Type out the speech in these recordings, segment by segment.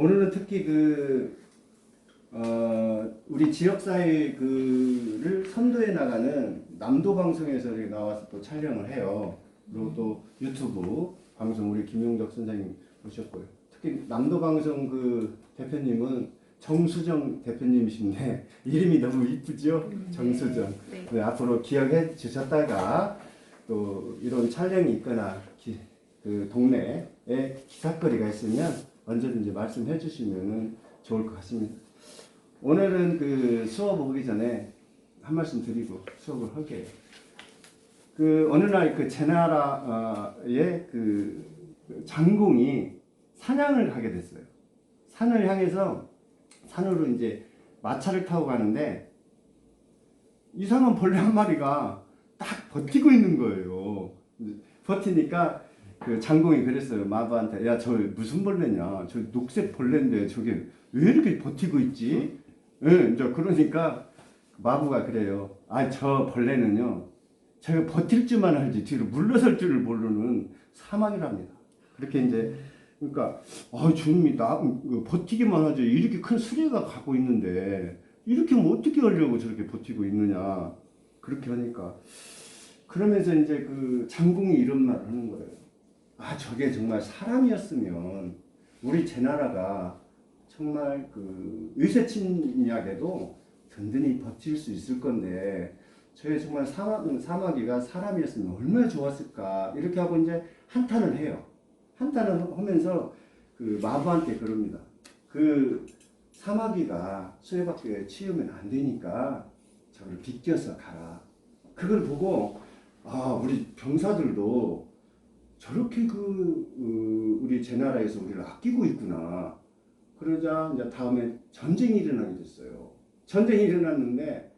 오늘은 특히 그 어, 우리 지역사회 그를 선도해 나가는 남도 방송에서 이렇게 나와서 또 촬영을 해요. 그리고 또 유튜브 방송 우리 김용덕 선생님 오셨고요. 특히 남도 방송 그 대표님은 정수정 대표님이신데 이름이 너무 이쁘죠? 정수정. 네. 네, 앞으로 기억해 주셨다가 또 이런 촬영이 있거나 기- 그 동네에 기사거리가 있으면 언제든지 말씀해 주시면 좋을 것 같습니다. 오늘은 그 수업 오기 전에 한 말씀 드리고 수업을 할게요. 그 어느 날 그 제 나라의 그 장공이 사냥을 가게 됐어요. 산을 향해서 산으로 이제 마차를 타고 가는데 이상한 벌레 한 마리가 딱 버티고 있는 거예요. 버티니까 그 장공이 그랬어요. 마부한테 야 저 무슨 벌레냐? 저 녹색 벌레인데 저게 왜 이렇게 버티고 있지? 예, 이제 그러니까 마부가 그래요. 아 저 벌레는요. 제가 버틸 줄만 알지 뒤로 물러설 줄을 모르는 사막이랍니다. 그렇게 이제 그러니까 아 주님이 나 어, 버티기만 하지 이렇게 큰 수레가 가고 있는데 이렇게 하면 어떻게 하려고 저렇게 버티고 있느냐 그렇게 하니까 그러면서 이제 그 장궁이 이런 말을 하는 거예요. 아 저게 정말 사람이었으면 우리 제 나라가 정말 그 의세 침략에도 든든히 버틸 수 있을 건데 저게 정말 사막, 사마귀가 사람이었으면 얼마나 좋았을까 이렇게 하고 이제 한탄을 해요. 한탄을 하면서 그 마부한테 그럽니다. 그 사마귀가 수레바퀴에 치우면 안 되니까 저걸 비껴서 가라. 그걸 보고 아 우리 병사들도 저렇게 그 어, 우리 제 나라에서 우리를 아끼고 있구나. 그러자 이제 다음에 전쟁이 일어나게 됐어요. 전쟁이 일어났는데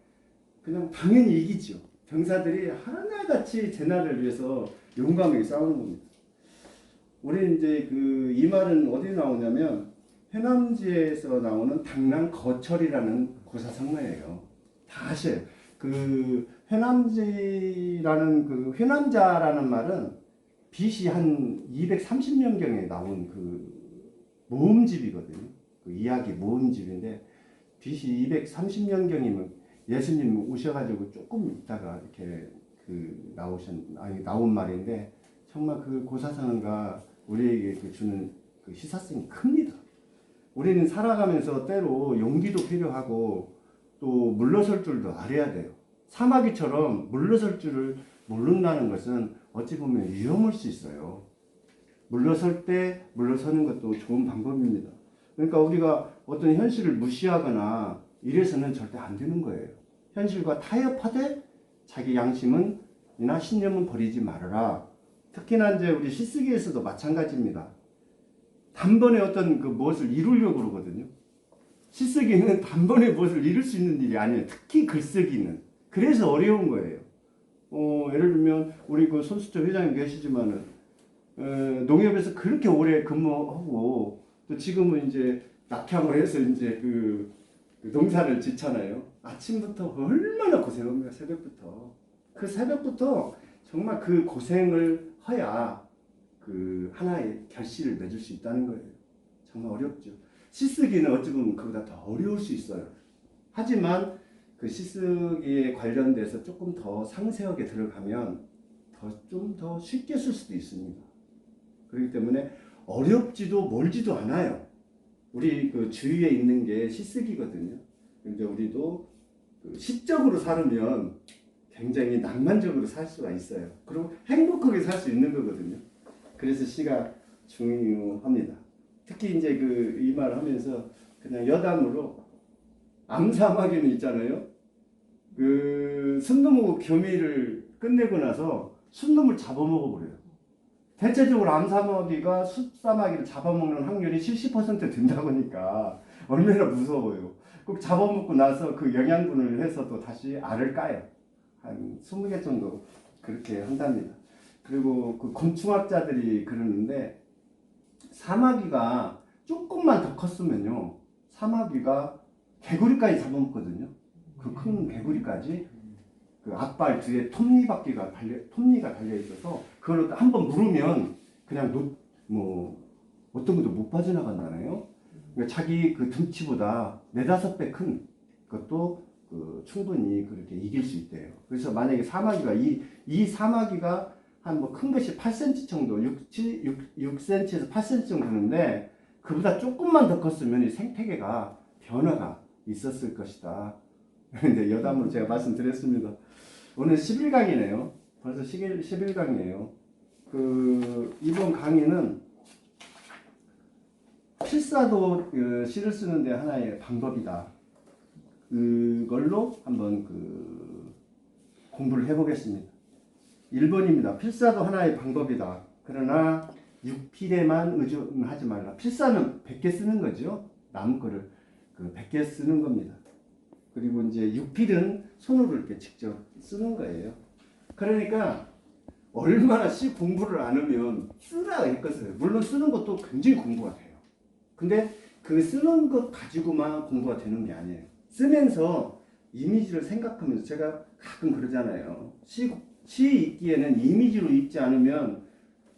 그냥 당연히 이기죠. 병사들이 하나같이 제 나라를 위해서 용감하게 싸우는 겁니다. 우리 이제 그 이 말은 어디 나오냐면 해남지에서 나오는 당랑 거철이라는 고사성어예요. 다 아셔요. 그 회남지라는 그 회남자라는 말은 BC 한 230년경에 나온 그 모음집이거든요. 그 이야기 모음집인데 BC 230년경이면 예수님 오셔가지고 조금 있다가 이렇게 그 나오신 아니 나온 말인데 정말 그 고사성어가 우리에게 그 주는 그 시사성이 큽니다. 우리는 살아가면서 때로 용기도 필요하고 또 물러설 줄도 알아야 돼요. 사마귀처럼 물러설 줄을 모른다는 것은 어찌 보면 위험할 수 있어요. 물러설 때 물러서는 것도 좋은 방법입니다. 그러니까 우리가 어떤 현실을 무시하거나 이래서는 절대 안 되는 거예요. 현실과 타협하되 자기 양심은 이나 신념은 버리지 말아라. 특히나 이제 우리 시쓰기에서도 마찬가지입니다. 단번에 어떤 그 무엇을 이루려고 그러거든요. 시쓰기는 단번에 무엇을 이룰 수 있는 일이 아니에요. 특히 글쓰기는. 그래서 어려운 거예요. 어, 예를 들면 우리 그 손수철 회장님 계시지만은 어, 농협에서 그렇게 오래 근무하고 또 지금은 이제 낙향을 해서 이제 그, 그 농사를 짓잖아요. 아침부터 얼마나 고생합니까 새벽부터. 그 새벽부터 정말 그 고생을 해야 그 하나의 결실을 맺을 수 있다는 거예요. 정말 어렵죠. 시쓰기는 어찌 보면 그보다 더 어려울 수 있어요. 하지만 그 시쓰기에 관련돼서 조금 더 상세하게 들어가면 더좀더 쉽게 쓸 수도 있습니다. 그렇기 때문에 어렵지도 멀지도 않아요. 우리 그 주위에 있는 게 시쓰기거든요. 근데 우리도 그 시적으로 살으면 굉장히 낭만적으로 살 수가 있어요. 그리고 행복하게 살 수 있는 거거든요. 그래서 시가 중요합니다. 특히 이제 그 이 말을 하면서 그냥 여담으로 암사마귀는 있잖아요. 그 순놈하고 교미를 끝내고 나서 순놈을 잡아먹어 버려요. 대체적으로 암사마귀가 숫사마귀를 잡아먹는 확률이 70% 된다고 하니까 얼마나 무서워요. 꼭 잡아먹고 나서 그 영양분을 해서 또 다시 알을 까요. 한 20개 정도 그렇게 한답니다. 그리고 그 곤충학자들이 그러는데 사마귀가 조금만 더 컸으면요. 사마귀가 개구리까지 잡아먹거든요. 그 큰 개구리까지 그 앞발 뒤에 톱니바퀴가 달려 톱니가 달려 있어서 그걸 한번 물으면 그냥 놓, 뭐 어떤 것도 못 빠져나간다나요. 그러니까 자기 그 등치보다 네다섯 배큰 것도 그 충분히 그렇게 이길 수 있대요. 그래서 만약에 사마귀가 이, 이 사마귀가 한 뭐 큰 것이 8cm 정도, 6, 7, 6, 6cm에서 8cm 정도 되는데 그보다 조금만 더 컸으면 이 생태계가 변화가 있었을 것이다. 이제 여담으로 제가 말씀드렸습니다. 오늘 11강이네요. 벌써 11, 11강이에요. 그 이번 강의는 필사도 그 시를 쓰는데 하나의 방법이다. 그걸로 한번 그 공부를 해보겠습니다. 1번입니다. 필사도 하나의 방법이다. 그러나 육필에만 의존하지 말라. 필사는 100개 쓰는 거죠. 남은 거를 그 100개 쓰는 겁니다. 그리고 이제 육필은 손으로 이렇게 직접 쓰는 거예요. 그러니까 얼마나 시 공부를 안 하면 쓰라 했겠어요. 물론 쓰는 것도 굉장히 공부가 돼요. 근데 그 쓰는 것 가지고만 공부가 되는 게 아니에요. 쓰면서 이미지를 생각하면서 제가 가끔 그러잖아요. 시, 시 읽기에는 이미지로 읽지 않으면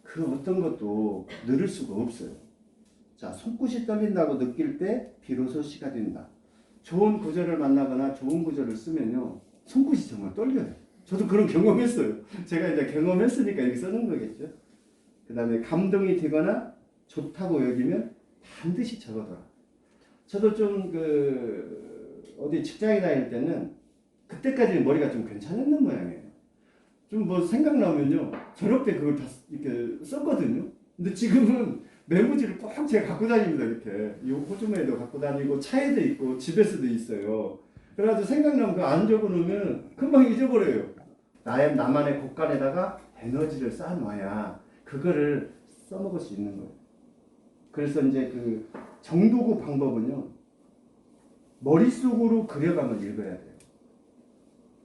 그 어떤 것도 늘을 수가 없어요. 자, 손끝이 떨린다고 느낄 때 비로소 시가 된다. 좋은 구절을 만나거나 좋은 구절을 쓰면요. 손끝이 정말 떨려요. 저도 그런 경험했어요. 제가 이제 경험했으니까 이렇게 쓰는 거겠죠. 그 다음에 감동이 되거나 좋다고 여기면 반드시 적어둬라. 저도 좀 그 어디 직장에 다닐 때는 그때까지는 머리가 좀 괜찮았는 모양이에요. 좀 뭐 생각나면요. 저녁 때 그걸 다 이렇게 썼거든요. 근데 지금은 메모지를 꼭 제가 갖고 다닙니다. 이렇게. 이 호주머니도 갖고 다니고 차에도 있고 집에서도 있어요. 그래가지고 생각나면 그거 안 적어놓으면 금방 잊어버려요. 나의 나만의 곳간에다가 에너지를 쌓아놔야 그거를 써먹을 수 있는 거예요. 그래서 이제 그 정도구 방법은요 머릿속으로 그려가면 읽어야 돼요.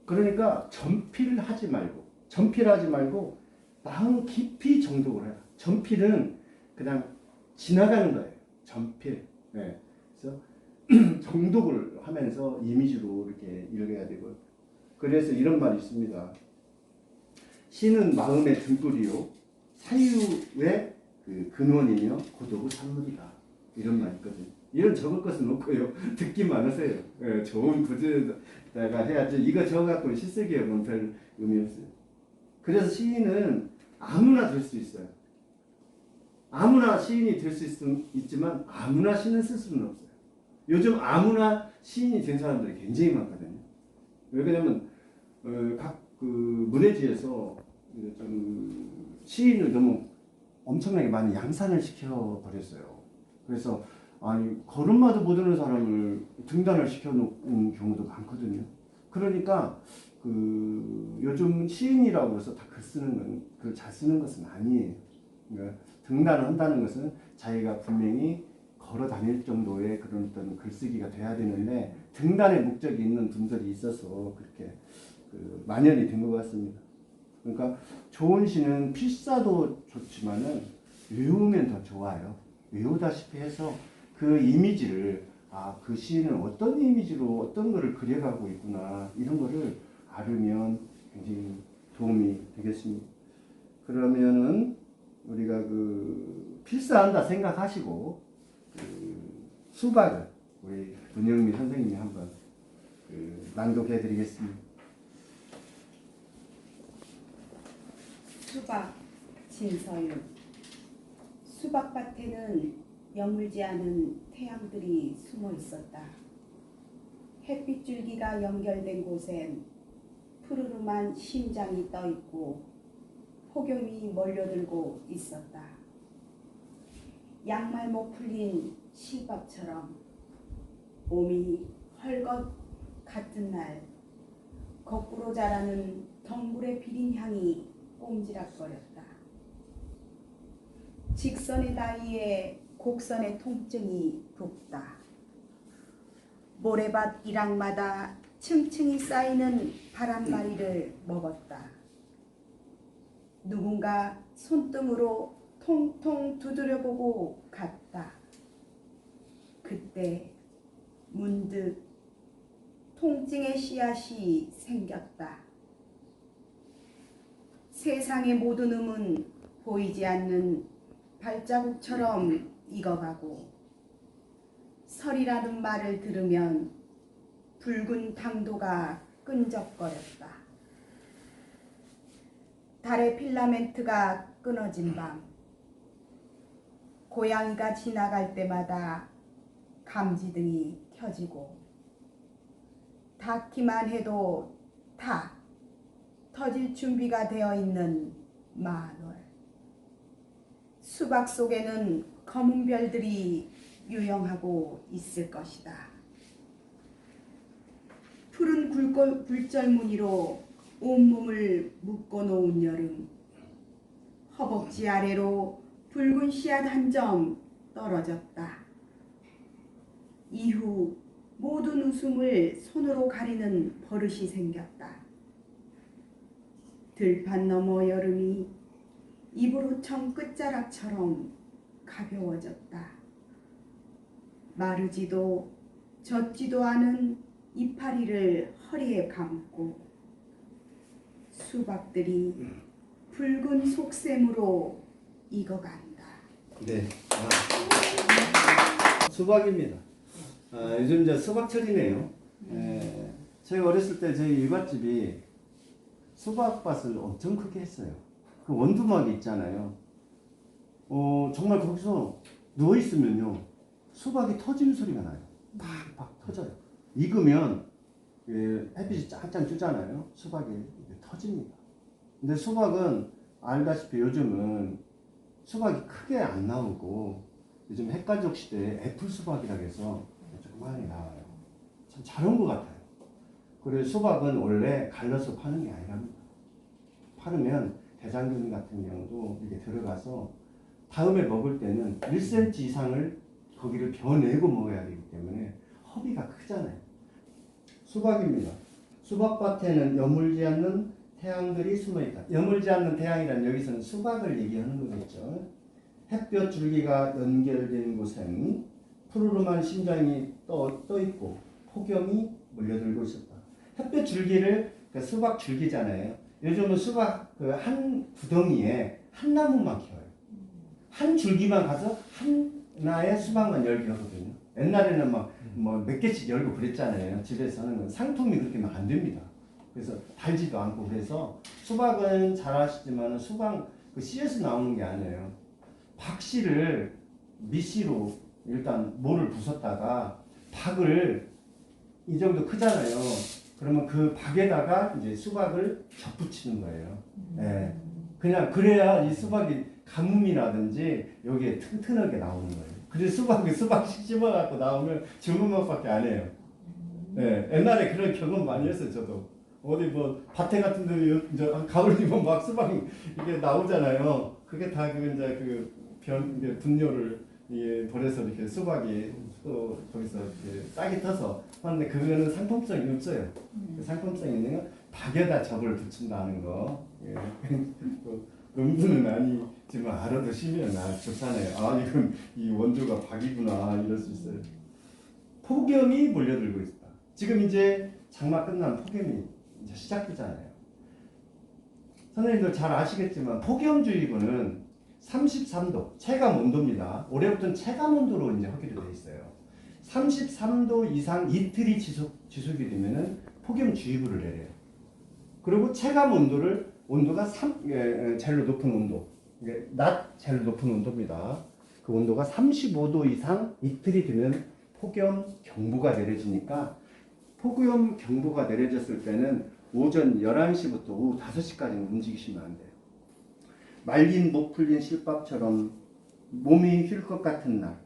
그러니까 전필하지 말고 전필하지 말고 마음 깊이 정독을 해라. 전필은 그냥 지나가는 거예요. 전필. 네. 그래서 정독을 하면서 이미지로 이렇게 읽어야 되고 그래서 이런 말이 있습니다. 시는 마음의 등불이요 사유의 그 근원이며 고독의 산물이다. 이런 말이 있거든요. 이런 적을 것은 없고요. 듣기만 하세요. 예, 좋은 구절에다가 해야지. 이거 적어갖고 시쓰기하고는 별 의미 없어요. 그래서 시인은 아무나 될 수 있어요. 아무나 시인이 될 수 있지만 아무나 시는 쓸 수는 없어요. 요즘 아무나 시인이 된 사람들이 굉장히 많거든요. 왜 그러냐면 어, 각그 문해지에서 좀 시인을 너무 엄청나게 많이 양산을 시켜 버렸어요. 그래서 아니 걸음마도 못 오는 사람을 등단을 시켜놓은 경우도 많거든요. 그러니까 그 요즘 시인이라고 해서 다 글 쓰는 건 글 잘 쓰는 것은 아니에요. 그러니까 등단을 한다는 것은 자기가 분명히 걸어 다닐 정도의 그런 어떤 글쓰기가 돼야 되는데 등단의 목적이 있는 분들이 있어서 그렇게 그 만연이 된 것 같습니다. 그러니까 좋은 시는 필사도 좋지만은 외우면 더 좋아요. 외우다시피 해서 그 이미지를 아, 그 시인은 어떤 이미지로 어떤 거를 그려가고 있구나 이런 거를 알으면 굉장히 도움이 되겠습니다. 그러면은 우리가 그 필사한다 생각하시고 그 수박을 우리 문영미 선생님이 한번 그 낭독해 드리겠습니다. 수박 진서윤 수박밭에는 여물지 않은 태양들이 숨어 있었다. 햇빛 줄기가 연결된 곳엔 푸르름한 심장이 떠 있고 폭염이 몰려들고 있었다. 양말목 풀린 실밥처럼 몸이 헐것 같은 날 거꾸로 자라는 덩굴의 비린 향이 꼼지락거렸다. 직선의 다리에 곡선의 통증이 돋다. 모래밭 일학마다 층층이 쌓이는 바람바리를 먹었다. 누군가 손등으로 통통 두드려보고 갔다. 그때 문득 통증의 씨앗이 생겼다. 세상의 모든 음은 보이지 않는 발자국처럼 익어가고 설이라는 말을 들으면 붉은 당도가 끈적거렸다. 달의 필라멘트가 끊어진 밤. 고양이가 지나갈 때마다 감지등이 켜지고 닿기만 해도 다 터질 준비가 되어 있는 만월. 수박 속에는 검은 별들이 유영하고 있을 것이다. 푸른 굴골, 굴절무늬로 온몸을 묶어놓은 여름. 허벅지 아래로 붉은 씨앗 한 점 떨어졌다. 이후 모든 웃음을 손으로 가리는 버릇이 생겼다. 들판 너머 여름이 입으로청 끝자락처럼 가벼워졌다. 마르지도 젖지도 않은 이파리를 허리에 감고 수박들이 붉은 속셈으로 익어간다. 네. 아. 수박입니다. 아, 요즘 이제 수박철이네요. 에, 제가 어렸을 때 저희 일갓집이 수박밭을 엄청 크게 했어요. 그 원두막이 있잖아요. 어, 정말 거기서 누워있으면요. 수박이 터지는 소리가 나요. 팍팍 터져요. 익으면 예, 햇빛이 짱짱 뜨잖아요. 수박이 이게 터집니다. 근데 수박은 알다시피 요즘은 수박이 크게 안 나오고 요즘 핵가족 시대에 애플 수박이라고 해서 좀 많이 나와요. 참 잘 온 것 같아요. 그리고 수박은 원래 갈라서 파는 게 아니랍니다. 파르면 대장균 같은 경우도 이게 들어가서 다음에 먹을 때는 1cm 이상을 거기를 겨내고 먹어야 되기 때문에 허비가 크잖아요. 수박입니다. 수박밭에는 여물지 않는 태양들이 숨어 있다. 여물지 않는 태양이란 여기서는 수박을 얘기하는 거겠죠. 햇볕 줄기가 연결된 곳엔 푸르름한 심장이 떠, 떠 있고 폭염이 몰려들고 있었다. 햇볕 줄기를 그 수박 줄기잖아요. 요즘은 수박 그 한 구덩이에 한 나무만 키워요. 한 줄기만 가서 하나의 수박만 열게 하거든요. 옛날에는 막 뭐 몇 개씩 열고 그랬잖아요. 집에서 는 상품이 그렇게 하면 안 됩니다. 그래서 달지도 않고 그래서 수박은 잘 아시지만 수박 그 씨에서 나오는 게 아니에요. 박씨를 밑씨로 일단 모를 부쉈다가 박을 이 정도 크잖아요. 그러면 그 박에다가 이제 수박을 접붙이는 거예요. 예. 그냥 그래야 이 수박이 가뭄이라든지 여기에 튼튼하게 나오는 거예요. 그래서 수박이 수박씩 씹어갖고 나오면 죽은 맛밖에 안 해요. 예. 옛날에 그런 경험 많이 했어요, 저도. 어디 뭐 밭에 같은 데 이제 가을이면 막 수박이 이게 나오잖아요. 그게 다 그 이제 그변 이제 분뇨를 이게 버려서 이렇게 수박이 또 거기서 이렇게 싹이 터서 하는데 그거는 상품성이 없어요. 그 상품성 있는 건 박에다 접을 붙인다는 거. 예. 또 음주는 아니지만 알아두시면 아 좋잖아요. 아 이건 이 원조가 박이구나 이럴 수 있어요. 폭염이 몰려들고 있다. 지금 이제 장마 끝난 폭염이 이제 시작되잖아요. 선생님들 잘 아시겠지만 폭염주의보는 33도 체감 온도입니다. 올해부터는 체감 온도로 이제 하기로 돼 있어요. 33도 이상 이틀이 지속 지속이 되면은 폭염주의보를 내려요. 그리고 체감 온도를 온도가 3 예, 예, 제일 높은 온도, 이게 낮 제일 높은 온도입니다. 그 온도가 35도 이상 이틀이 되면 폭염 경보가 내려지니까 폭염 경보가 내려졌을 때는 오전 11시부터 오후 5시까지는 움직이시면 안 돼요. 말린 못 풀린 실밥처럼 몸이 휠 것 같은 날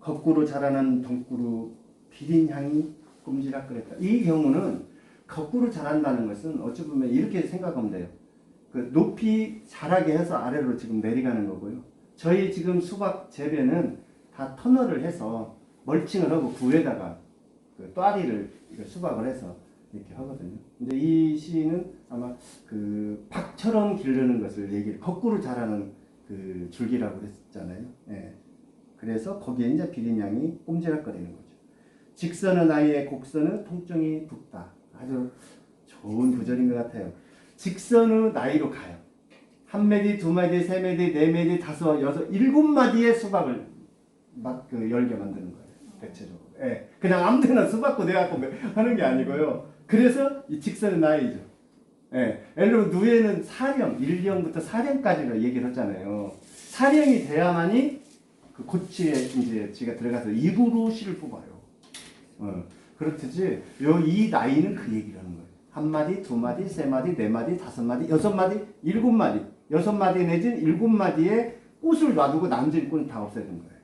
거꾸로 자라는 덩구루 비린 향이 꼼지락거렸다. 이 경우는 거꾸로 자란다는 것은 어찌 보면 이렇게 생각하면 돼요. 그 높이 자라게 해서 아래로 지금 내려가는 거고요. 저희 지금 수박 재배는 다 터널을 해서 멀칭을 하고 그 위에다가 그 또아리를 수박을 해서 이렇게 하거든요. 근데 이 시는 아마 그 박처럼 기르는 것을 얘기를 거꾸로 자라는 그 줄기라고 그랬잖아요. 예. 그래서 거기에 이제 비린향이 꼼지락거리는 거죠. 직선은 아이의 곡선은 통증이 붓다. 아주 좋은 구절인 것 같아요. 직선의 나이로 가요. 한 마디, 두 마디, 세 마디, 네 마디, 다섯, 여섯, 일곱 마디의 수박을 맛그 열게 만드는 거예요. 대체적으로. 예. 그냥 아무 데나 수박고 내갖고 하는 게 아니고요. 그래서 이 직선의 나이죠. 예. 예를 들면 누에는 사령, 1령부터 사령까지를 얘기를 하잖아요. 사령이 돼야만이 그 고치에 이제 지가 들어가서 입으로 씨를 뽑아요. 어. 그렇듯이 요 이 나이는 그 얘기를 하는 거예요. 한 마디, 두 마디, 세 마디, 네 마디, 다섯 마디, 여섯 마디, 일곱 마디, 여섯 마디 내지는 일곱 마디에 꽃을 놔두고 남진 꽃은 다 없애는 거예요.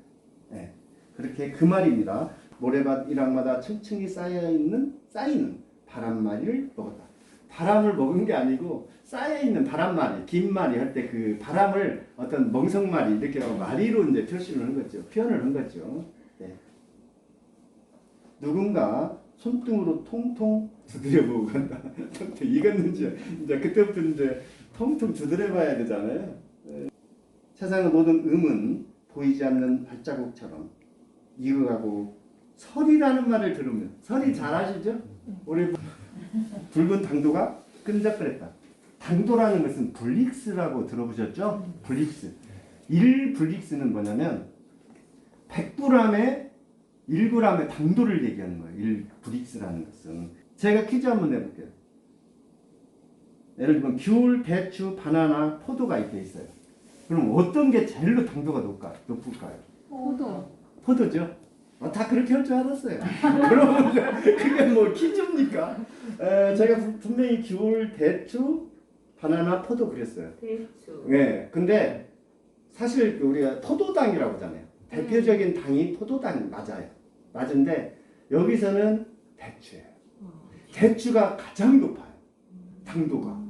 예. 그렇게 그 말입니다. 모래밭 일학마다 층층이 쌓여 있는 쌓이는 바람마리를 먹었다. 바람을 먹은 게 아니고 쌓여 있는 바람마리, 긴 마리 할때 그 바람을 어떤 멍석마리 이렇게 마리로 이제 표시를 한 거죠. 표현을 한 거죠. 네. 누군가 손등으로 통통 두드려 보고 간다. 통통 익었는지 이제 그때부터 이제 통통 두드려 봐야 되잖아요. 네. 세상의 모든 음은 보이지 않는 발자국처럼 익어가고 설이라는 말을 들으면 설이 잘 아시죠? 우리 붉은 당도가 끈적거렸다. 당도라는 것은 블릭스라고 들어보셨죠? 블릭스. 1 블릭스는 뭐냐면 100g에 1g의 당도를 얘기하는 거예요. 1 블릭스라는 것은. 제가 퀴즈 한번 내볼게요. 예를 들면 귤, 대추, 바나나, 포도가 이렇게 있어요. 그럼 어떤 게 제일로 당도가 높을까, 높을까요? 포도. 포도죠. 어, 다 그렇게 할 줄 알았어요. 그러면 그게 뭐 퀴즈입니까? 에, 제가 분- 분명히 귤, 대추, 바나나, 포도 그랬어요. 대추. 네, 근데 사실 우리가 포도당이라고 하잖아요. 대표적인 당이 포도당 맞아요. 맞은데 여기서는 대추예요. 대추가 가장 높아요. 당도가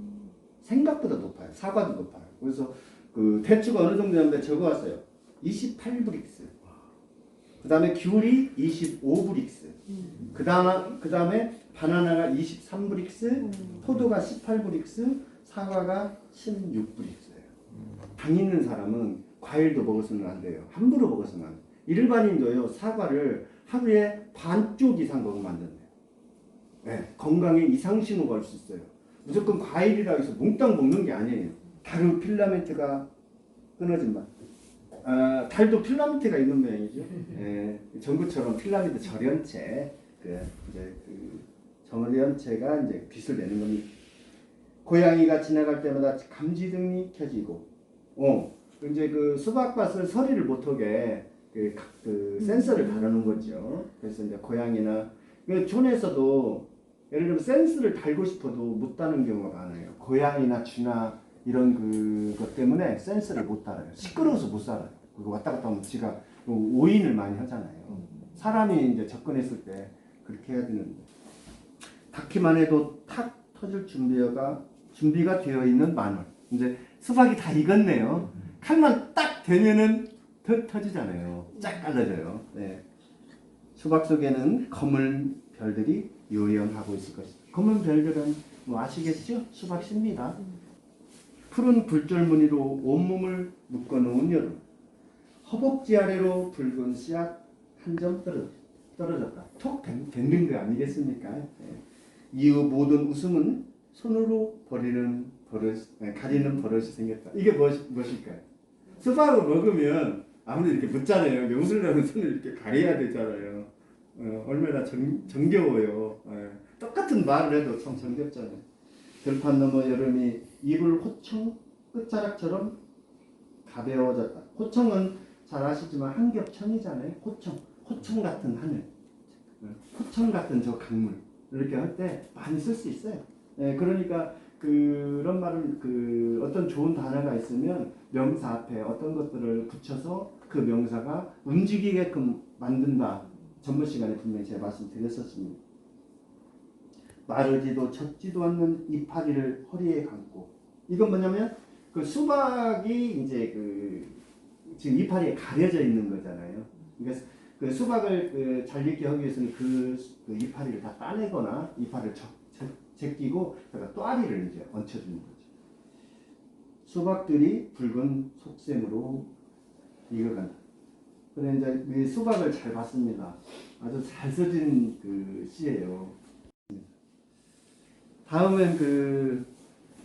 생각보다 높아요. 사과도 높아요. 그래서 그 대추가 어느 정도였는데 적어왔어요. 28브릭스. 그 다음에 귤이 25브릭스. 그 다음 그 다음에 바나나가 23브릭스, 포도가 18브릭스, 사과가 16브릭스예요. 당 있는 사람은 과일도 먹어서는 안 돼요. 함부로 먹어서는 안 돼요. 일반인도요 사과를 하루에 반쪽 이상 먹으면 안 된대요. 네, 건강에 이상 신호가 올 수 있어요. 무조건 과일이라고 해서 몽땅 먹는 게 아니에요. 달은 필라멘트가 끊어진 맛. 아, 달도 필라멘트가 있는 모양이죠. 예, 전구처럼 필라멘트 절연체, 그 이제 그 절연체가 이제 빛을 내는 겁니다. 고양이가 지나갈 때마다 감지등이 켜지고, 어, 이제 그 수박밭을 서리를 못하게 그, 가- 그 센서를 다루는 거죠. 그래서 이제 고양이나 그 촌에서도 예를 들면 센스를 달고 싶어도 못 다는 경우가 많아요. 고양이나 쥐나 이런 그것 때문에 센스를 못 달아요. 시끄러워서 못 살아요. 그리고 왔다 갔다 하면 지가 오인을 많이 하잖아요. 사람이 이제 접근했을 때 그렇게 해야 되는데 닿기만 해도 탁 터질 준비가 준비가 되어 있는 마늘. 이제 수박이 다 익었네요. 칼만 딱 대면은 터, 터지잖아요. 쫙 갈라져요. 네. 수박 속에는 검은 별들이 요연하고 있을 것입니다. 검은 별들은 뭐 아시겠죠? 수박 씨입니다. 푸른 굴절 무늬로 온몸을 묶어놓은 여름. 허벅지 아래로 붉은 씨앗 한 점 떨어졌, 떨어졌다. 톡 된, 된거 아니겠습니까? 네. 이후 모든 웃음은 손으로 버리는 버릇, 네, 가리는 버릇이 생겼다. 이게 무엇, 무엇일까요? 수박을 먹으면 아무래도 이렇게 묻잖아요. 웃으려면 손을 이렇게 가려야 되잖아요. 어, 얼마나 정, 정겨워요. 예. 똑같은 말을 해도 참 정겹잖아요. 들판 너머 여름이 이불 호청 끝자락처럼 가벼워졌다. 호청은 잘 아시지만 한겹천이잖아요. 호청, 호청 같은 하늘, 예, 호청 같은 저 강물 이렇게 할 때 많이 쓸 수 있어요. 예, 그러니까 그런 말은 그 어떤 좋은 단어가 있으면 명사 앞에 어떤 것들을 붙여서 그 명사가 움직이게끔 만든다. 전번 시간에 분명히 제가 말씀드렸었습니다. 마르지도 젖지도 않는 이파리를 허리에 감고 이건 뭐냐면 그 수박이 이제 그 지금 이파리에 가려져 있는 거잖아요. 그러니까 그 수박을 그 잘 익게 하기 위해서는 그, 그 이파리를 다 따내거나 이파리를 적, 적, 제끼고 그다가 또아리를 이제 얹혀주는 거죠. 수박들이 붉은 속셈으로 익어간다. 그래 이제 이 수박을 잘 봤습니다. 아주 잘 써진 그 시예요. 다음은 그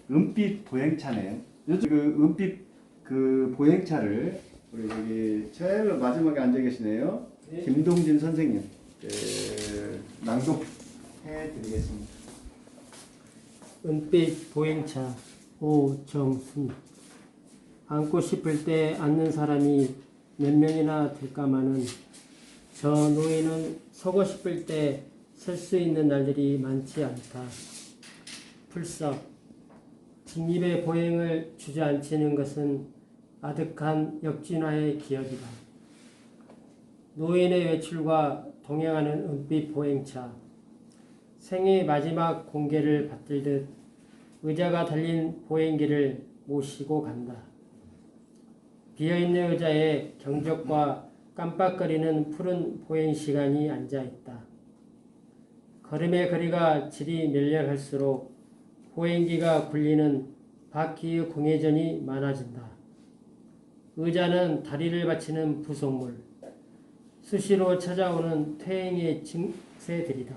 은빛 보행차네요. 요즘 그 은빛 그 보행차를 우리 여기 제일 마지막에 앉아 계시네요. 네. 김동진 선생님 그, 낭독해 드리겠습니다. 은빛 보행차 오정순 앉고 싶을 때 앉는 사람이 몇 명이나 될까마는 저 노인은 서고 싶을 때 설 수 있는 날들이 많지 않다. 풀썩 직립의 보행을 주저앉히는 것은 아득한 역진화의 기억이다. 노인의 외출과 동행하는 은빛 보행차 생의 마지막 공개를 받들듯 의자가 달린 보행기를 모시고 간다. 비어있는 의자에 경적과 깜빡거리는 푸른 보행 시간이 앉아 있다. 걸음의 거리가 질이 멸렬할수록 보행기가 굴리는 바퀴의 공회전이 많아진다. 의자는 다리를 받치는 부속물, 수시로 찾아오는 퇴행의 증세들이다.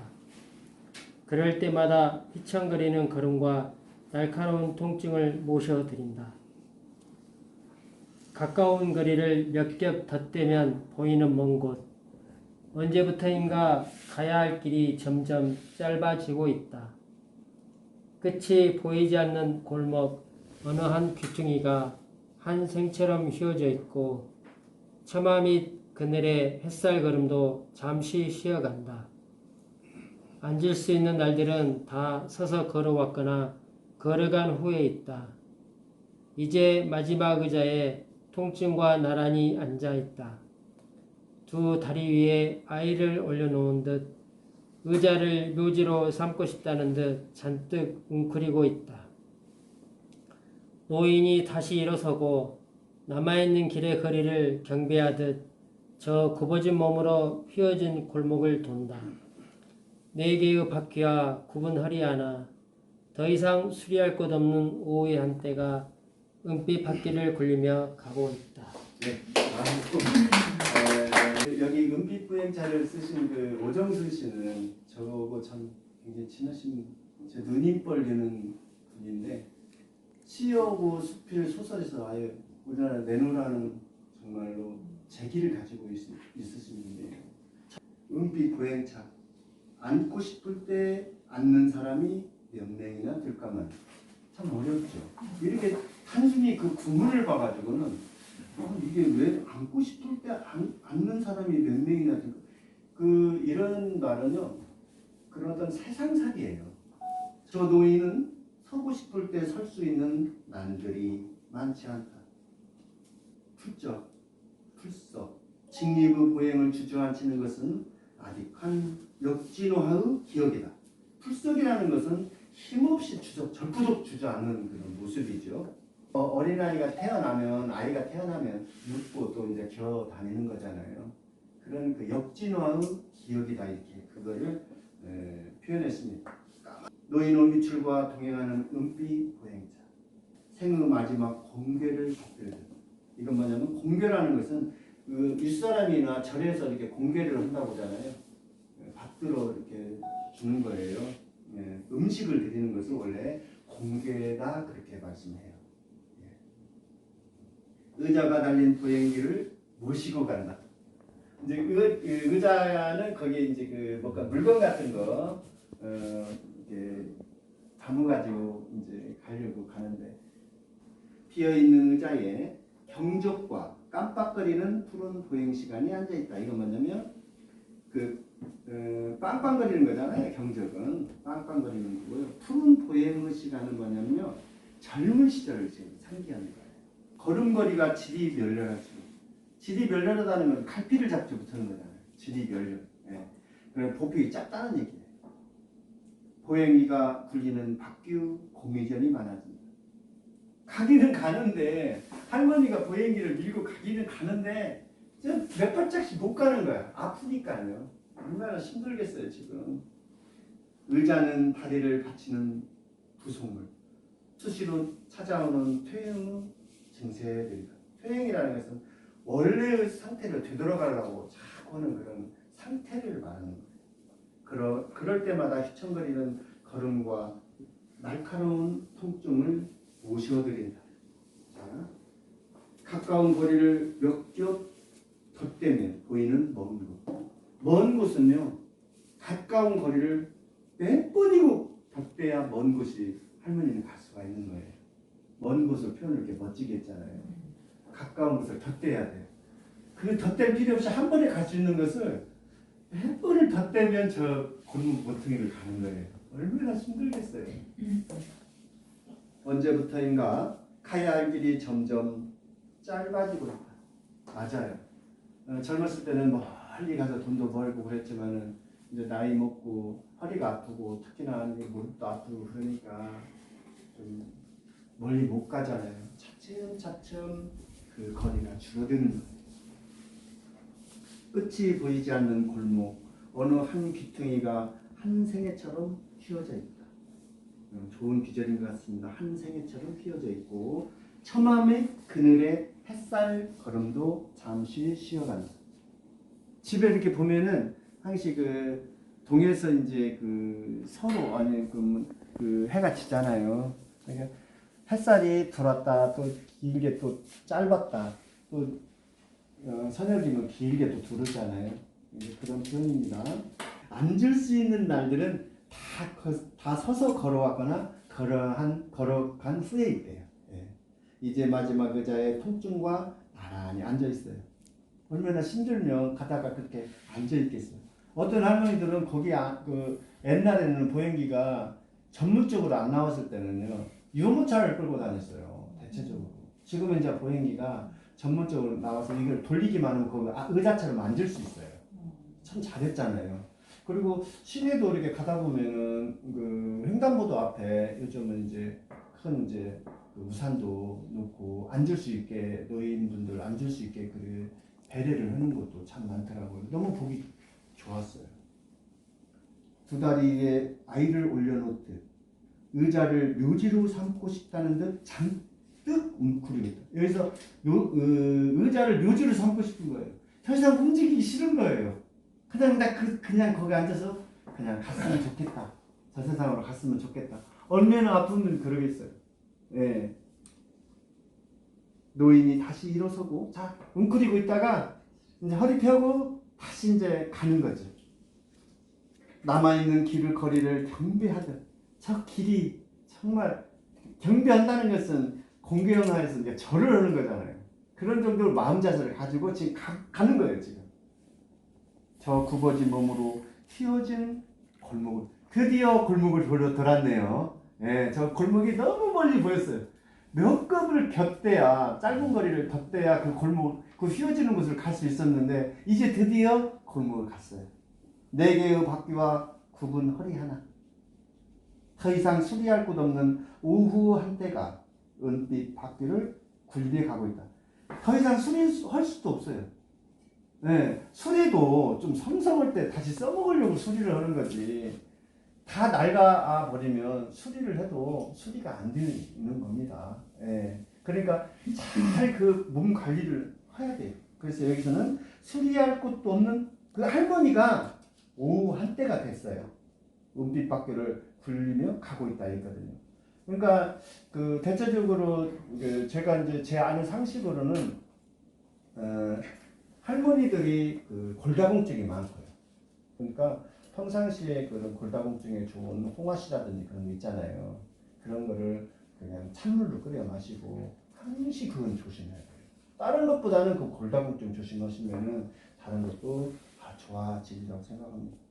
그럴 때마다 휘청거리는 걸음과 날카로운 통증을 모셔드린다. 가까운 거리를 몇 겹 덧대면 보이는 먼 곳. 언제부터인가 가야 할 길이 점점 짧아지고 있다. 끝이 보이지 않는 골목 어느 한 귀퉁이가 한 생처럼 휘어져 있고 처마 및 그늘의 햇살 걸음도 잠시 쉬어간다. 앉을 수 있는 날들은 다 서서 걸어왔거나 걸어간 후에 있다. 이제 마지막 의자에 통증과 나란히 앉아 있다. 두 다리 위에 아이를 올려놓은 듯 의자를 묘지로 삼고 싶다는 듯 잔뜩 웅크리고 있다. 노인이 다시 일어서고 남아있는 길의 거리를 경배하듯 저 굽어진 몸으로 휘어진 골목을 돈다. 네 개의 바퀴와 굽은 허리 하나, 더 이상 수리할 것 없는 오후의 한때가 은빛 바퀴를 굴리며 가고 있다. 네. 아, 어, 여기 은빛 부행차를 쓰신 그 오정순 씨는 저하고 참 굉장히 친하신 제 눈이 벌리는 분인데 시하고 수필 소설에서 아예 우리나라 내놓으라는 정말로 재기를 가지고 있, 있으신 분이에요. 은빛 부행차 앉고 싶을 때 앉는 사람이 몇 명이나 될까만 참 어렵죠. 이렇게 단순히 그 구문을 봐가지고는 어, 이게 왜 앉고 싶을 때 앉, 앉는 사람이 몇 명이나 될까? 그 이런 말은요 그런 어떤 세상살이에요. 저 노인은 서고 싶을 때 설 수 있는 난들이 많지 않다. 풀적, 풀썩, 직립의 보행을 주저앉히는 것은 아득한 역진화의 기억이다. 풀썩이라는 것은 힘없이 주저, 절부족 주저앉는 그런 모습이죠. 어, 어린아이가 태어나면 아이가 태어나면 눕고 또 이제 기어 다니는 거잖아요. 그런 그 역진화의 기억이다 이렇게 그거를 에, 표현했습니다. 노인의 유출과 동행하는 은빛 보행자 생의 마지막 공개를 받들는 이건 뭐냐면 공개라는 것은 그 윗사람이나 절에서 이렇게 공개를 한다고 하잖아요. 에, 받들어 이렇게 주는 거예요. 예, 음식을 드리는 것을 원래 공개다 그렇게 말씀해요. 의자가 달린 보행기를 모시고 간다. 이제 의, 그 의자는 거기에 이제 그 뭔가 물건 같은 거 어, 이렇게 담아가지고 이제 가려고 가는데 비어 있는 의자에 경적과 깜빡거리는 푸른 보행 시간이 앉아 있다. 이건 뭐냐면 그 어, 빵빵거리는 거잖아요. 경적은 빵빵거리는 거고요. 푸른 보행의 시간은 뭐냐면요. 젊은 시절을 지금 상기하는 거예요. 걸음걸이가 질이 멸렬하죠. 질이 멸렬하다는 건 갈피를 잡지 못하는 거잖아요. 질이 멸렬. 예. 그럼 보폭이 작다는 얘기예요. 보행이가 굴리는 박규 공회전이 많아진다. 가기는 가는데 할머니가 보행기를 밀고 가기는 가는데 좀몇 발짝씩 못 가는 거야. 아프니까요. 얼마나 힘들겠어요 지금. 의자는 다리를 받치는 부속물. 수시로 찾아오는 퇴행의 증세들이다. 퇴행이라는 것은 원래의 상태를 되돌아가려고 자꾸 하는 그런 상태를 말하는 거예요. 그러, 그럴 때마다 휘청거리는 걸음과 날카로운 통증을 모셔드린다. 자, 가까운 거리를 몇겹 덧대면 보이는 먼 곳. 먼 곳은요, 가까운 거리를 몇 번이고 덧대야 먼 곳이 할머니는 갈 수가 있는 거예요. 먼 곳을 표현을 이렇게 멋지게 했잖아요. 가까운 곳을 덧대야 돼요. 그 덧댈 필요 없이 한 번에 갈 수 있는 것을 몇 번을 덧대면 저 골목 모퉁이를 가는 거예요. 얼마나 힘들겠어요. 언제부터인가 가야 할 길이 점점 짧아지고 있다. 맞아요. 어, 젊었을 때는 멀리 가서 돈도 벌고 그랬지만은 이제 나이 먹고 허리가 아프고 특히나 무릎도 아프고 그러니까 좀 멀리 못 가잖아요. 차츰차츰 그 거리가 줄어드는 거예요. 끝이 보이지 않는 골목 어느 한 귀퉁이가 한 생애처럼 휘어져 있다. 어, 좋은 비결인 것 같습니다. 한 생애처럼 휘어져 있고 처마의 그늘에 햇살 걸음도 잠시 쉬어간다. 집에 이렇게 보면은 항시 그 동에서 이제 그 서로 아니 그, 그 해가 지잖아요. 그러니까 햇살이 들어왔다 또 길게 또 짧았다 또 어, 서녁이면 길게 또 두르잖아요. 그런 표현입니다. 앉을 수 있는 날들은 다, 거- 다 서서 걸어왔거나 걸어한 걸어간 후에 있대요. 예. 이제 마지막 의자에 통증과 나란히 앉아 있어요. 얼마나 힘들면 가다가 그렇게 앉아 있겠어요. 어떤 할머니들은 거기 아, 그 옛날에는 보행기가 전문적으로 안 나왔을 때는요 유모차를 끌고 다녔어요 대체적으로. 지금은 이제 보행기가 전문적으로 나와서 이걸 돌리기만 하면 아- 의자처럼 앉을 수 있어요. 참 잘했잖아요. 그리고 시내도 이렇게 가다 보면은 그 횡단보도 앞에 요즘은 이제 큰 이제 그 우산도 놓고 앉을 수 있게 노인분들 앉을 수 있게 그 배려를 하는 것도 참 많더라고요. 너무 보기 좋았어요. 두 다리에 아이를 올려놓듯 의자를 묘지로 삼고 싶다는 듯잔 뜩 웅크리고 있다. 여기서 요, 그 의자를 묘지로 삼고 싶은 거예요. 더 이상 움직이기 싫은 거예요. 그냥 나 그, 그냥 거기 앉아서 그냥 갔으면 좋겠다. 저 세상으로 갔으면 좋겠다. 얼마나 아프면 그러겠어요. 예. 노인이 다시 일어서고 자 웅크리고 있다가 이제 허리 펴고 다시 이제 가는 거죠. 남아있는 길을 거리를 경배하듯 저 길이 정말 경배한다는 것은 공개영화에서 이제 절을 하는 거잖아요. 그런 정도로 마음 자세를 가지고 지금 가, 가는 거예요 지금. 저 굽어진 몸으로 휘어진 골목을 드디어 골목을 돌려 돌았네요. 예, 저 골목이 너무 멀리 보였어요. 몇 겁을 곁대야 짧은 거리를 덧대야 그 골목 그 휘어지는 곳을 갈 수 있었는데 이제 드디어 골목을 갔어요. 네 개의 바퀴와 굽은 허리 하나. 더 이상 수리할 곳 없는 오후 한때가 은빛 바퀴를 굴려 가고 있다. 더 이상 수리할 수도 없어요. 네, 수리도 좀 성성할 때 다시 써먹으려고 수리를 하는 거지. 다 낡아 버리면 수리를 해도 수리가 안 되는 겁니다. 예. 그러니까 잘 그 몸 관리를 해야 돼요. 그래서 여기서는 수리할 곳도 없는 그 할머니가 오후 한때가 됐어요. 은빛 바퀴를 굴리며 가고 있다 했거든요. 그러니까 그 대체적으로 그 제가 이제 제 아는 상식으로는 어, 할머니들이 그 골다공증이 많고요. 그러니까 평상시에 그런 골다공증에 좋은 홍화씨라든지 그런 거 있잖아요. 그런 거를 그냥 찬물로 끓여 마시고 항시 그건 조심해야 돼요. 다른 것보다는 그 골다공증 조심하시면은 다른 것도 다 좋아지리라고 생각합니다.